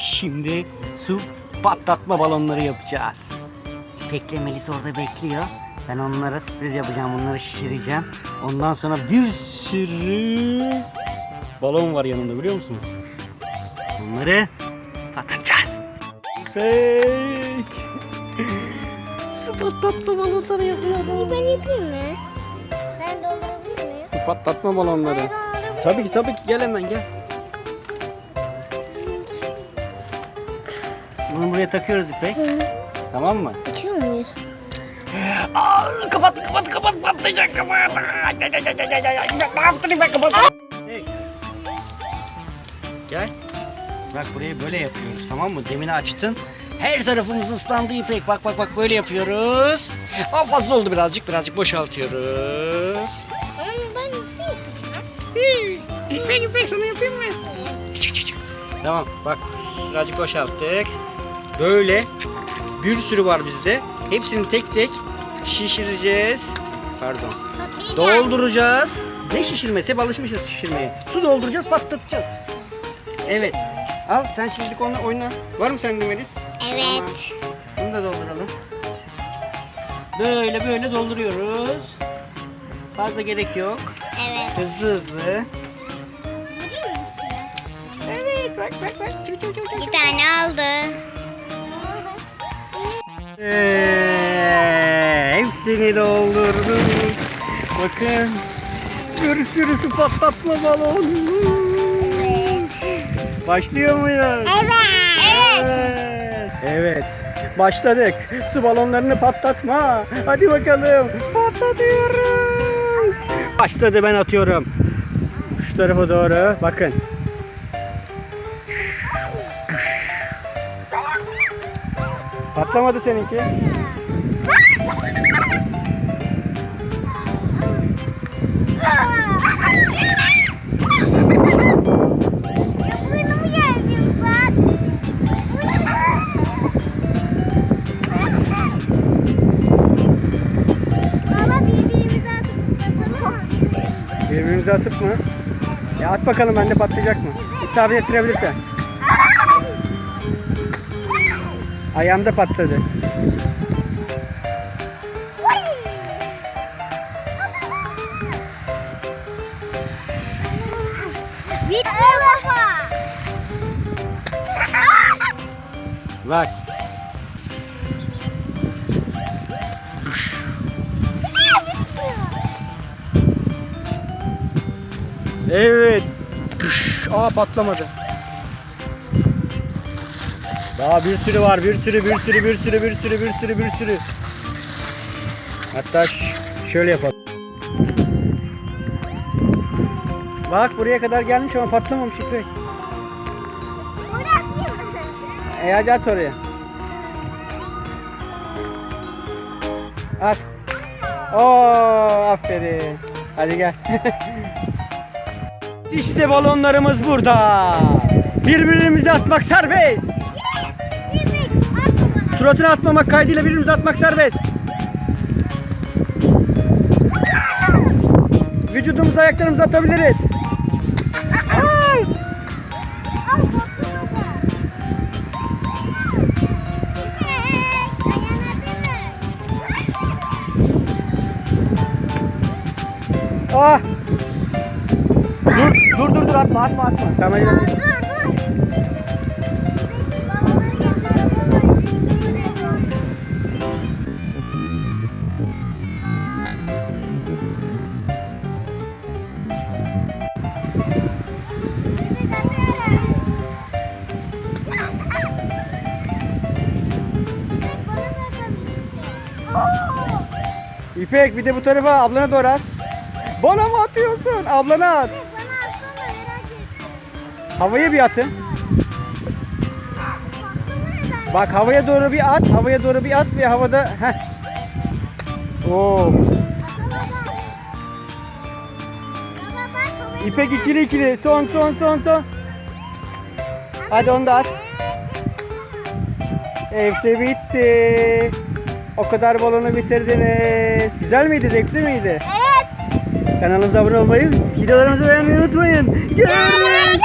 Şimdi su patlatma balonları yapacağız. İpek'le Melis orada bekliyor. Ben onlara sürpriz yapacağım. Onları şişireceğim. Ondan sonra bir sürü balon var yanında biliyor musunuz? Onları patlatacağız. İpek. Su patlatma balonları yapıyorum. Ben yapayım mı? Ben doldurabilir miyim? Su patlatma balonları. Tabii ki tabii ki gel hemen gel. Bunu buraya takıyoruz İpek. Tamam mı? Açıyor muyuz? Aa, kapat kapat kapat patlayacak kapat. Ne yaptın ben kapat. Gel. Bak burayı böyle yapıyoruz tamam mı? Demini açtın. Her tarafımız ıslandı İpek. Bak bak bak böyle yapıyoruz. Aa, fazla oldu birazcık. Birazcık boşaltıyoruz. Ben nasıl yapacağım? İpek İpek sana yapayım mı? Tamam bak birazcık boşalttık. Böyle bir sürü var bizde. Hepsini tek tek şişireceğiz. Pardon. Dolduracağız. Ne şişirmesi? Hep alışmışız şişirmeye. Su dolduracağız, patlatacağız. Evet. Al sen şimdilik onu oyna. Var mı sende Melis? Evet. Bunu da dolduralım. Böyle böyle dolduruyoruz. Fazla gerek yok. Evet. Hızlı hızlı. Evet bak bak bak. Çuk, çuk, çuk. Bir tane aldı. Ee, hepsini doldurduk. Bakın. Bir sürü su patlatma balonu. Başlıyor muyuz? Evet. Evet. Evet. Evet. Başladık. Su balonlarını patlatma. Hadi bakalım. Patlatıyoruz. Başladı ben atıyorum. Şu tarafa doğru. Bakın. Patlamadı seninki. Birbirimize atıp mı? Ya at bakalım bende patlayacak mı? İsabet ettirebilirsen. Ayağımda patladı. Bitti baba. Bak. Evet. Aa patlamadı. Daha bir sürü var. Bir sürü, bir sürü, bir sürü, bir sürü, bir sürü, bir sürü. Hatta şöyle yapalım. Bak buraya kadar gelmiş ama patlamamış İpek. E hadi at oraya. At. Oo aferin. Hadi gel. işte balonlarımız burada. Birbirimize atmak serbest. Suratına atmamak kaydıyla birbirimize atmak serbest. Vücudumuzu ayaklarımıza atabiliriz. Ah! Dur, dur, dur, dur atma, atma, atma. Tamam, İpek bir de bu tarafa ablana doğru at. Bana mı atıyorsun? Ablana at. Bebek bana atsana merak ettim. Havaya bir atın. Bak havaya doğru bir at. Havaya doğru bir at ve havada heh. Of. İpek ikili ikili. Son son son son. Hadi onu da at. Hepsi bitti. O kadar balonu bitirdiniz. Güzel miydi? Zevkli miydi? Evet. Kanalımıza abone olmayı, videolarımızı beğenmeyi unutmayın. Görüşürüz.